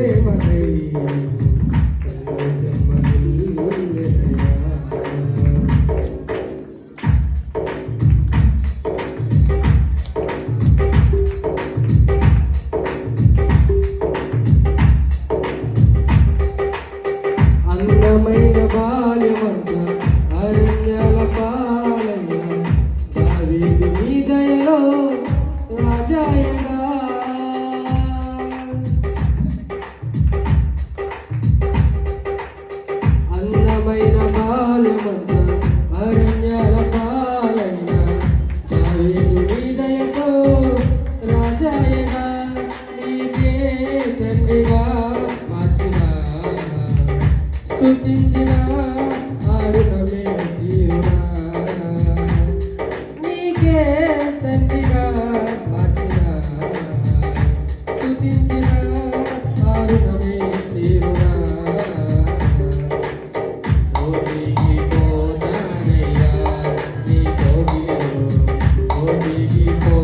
Ave Maria. స్థుతించిన ఆరుణమే తీరునా నీకే తండ్రిగా మార్చిన స్థుతించిన ఆరుణమే తీరునా నీతో నీతో